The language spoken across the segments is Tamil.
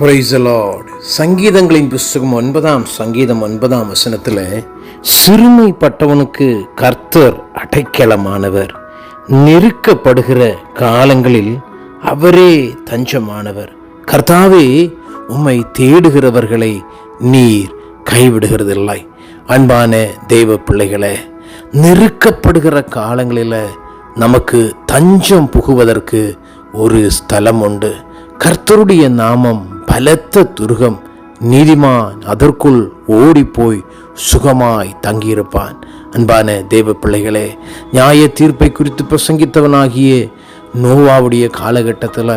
பிரைசலாட் சங்கீதங்களின் புஸ்தகம் ஒன்பதாம் சங்கீதம் ஒன்பதாம் வசனத்தில் சிறுமைப்பட்டவனுக்கு கர்த்தர் அடைக்கலமானவர். நெருக்கப்படுகிற காலங்களில் அவரே தஞ்சமானவர். கர்த்தாவே உம்மை தேடுகிறவர்களை நீர் கைவிடுகிறதில்லை. அன்பான தெய்வ பிள்ளைகளே நெருக்கப்படுகிற காலங்களில் நமக்கு தஞ்சம் புகுவதற்கு ஒரு ஸ்தலம் உண்டு கர்த்தருடைய நாமம் பலத்த துருகம் நீதிமான் அதற்குள் ஓடிப்போய் சுகமாய் தங்கியிருப்பான். அன்பான தேவ பிள்ளைகளே நியாய தீர்ப்பை குறித்து பிரசங்கித்தவனாகிய நோவாவுடைய காலகட்டத்தில்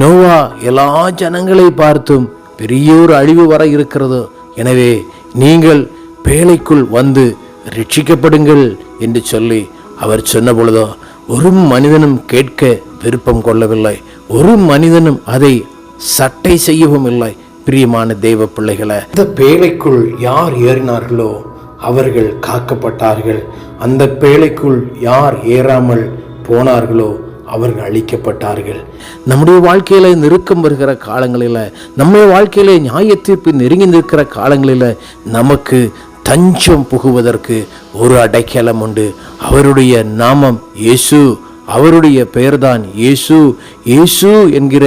நோவா எல்லா ஜனங்களை பார்த்தும் பெரியோர் அழிவு வர இருக்கிறது. எனவே நீங்கள் பேழைக்குள் வந்து ரட்சிக்கப்படுங்கள் என்று சொல்லி அவர் சொன்ன பொழுதோ ஒரு மனிதனும் கேட்க விருப்பம் கொள்ளவில்லை. ஒரு மனிதனும் அதை சட்டை செய்யவும் இல்லை. பிரியமான தெய்வ பிள்ளைகளை இந்த பேழைக்குள் யார் ஏறினார்களோ அவர்கள் காக்கப்பட்டார்கள். அந்த பேழைக்குள் யார் ஏறாமல் போனார்களோ அவர்கள் அழிக்கப்பட்டார்கள். நம்முடைய வாழ்க்கையில நெருக்கம் வருகிற காலங்களில் நம்முடைய வாழ்க்கையில நியாய தீர்ப்பு நெருங்கி நிற்கிற காலங்களில் நமக்கு தஞ்சம் புகுவதற்கு ஒரு அடைக்கலம் உண்டு. அவருடைய நாமம் இயேசு அவருடைய பெயர்தான் இயேசு. இயேசு என்கிற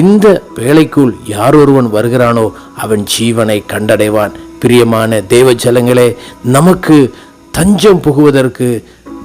இந்த வேலைக்குள் யார் ஒருவன் வருகிறானோ அவன் ஜீவனை கண்டடைவான். பிரியமான தேவ ஜலங்களே நமக்கு தஞ்சம் புகுவதற்கு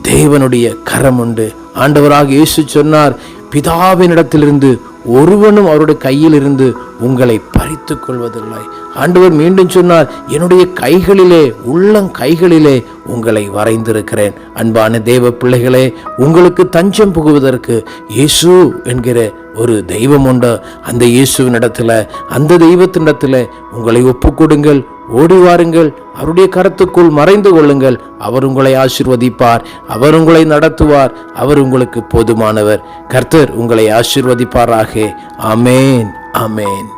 தேவனுடைய கரம் உண்டு. ஆண்டவராக இயேசு சொன்னார் பிதாவினிடத்திலிருந்து ஒருவனும் அவருடைய கையில் இருந்து உங்களை பறித்து கொள்வதில்லை ஆண்டவர் மீண்டும் சொன்னார் என்னுடைய கைகளிலே உள்ளங் கைகளிலே உங்களை வரைந்திருக்கிறேன். அன்பான தேவ பிள்ளைகளே உங்களுக்கு தஞ்சம் புகுவதற்கு இயேசு என்கிற ஒரு தெய்வம் உண்டு. அந்த இயேசுவின் இடத்துல அந்த தெய்வத்தினிடத்தில் உங்களை ஒப்புக்கொடுங்கள். ஓடி வாருங்கள். அவருடைய கருத்துக்குள் மறைந்து கொள்ளுங்கள். அவர் உங்களை ஆசிர்வதிப்பார். அவர் உங்களை நடத்துவார். அவர் உங்களுக்கு போதுமானவர். கர்த்தர் உங்களை ஆசிர்வதிப்பாராக. அமேன் அமேன்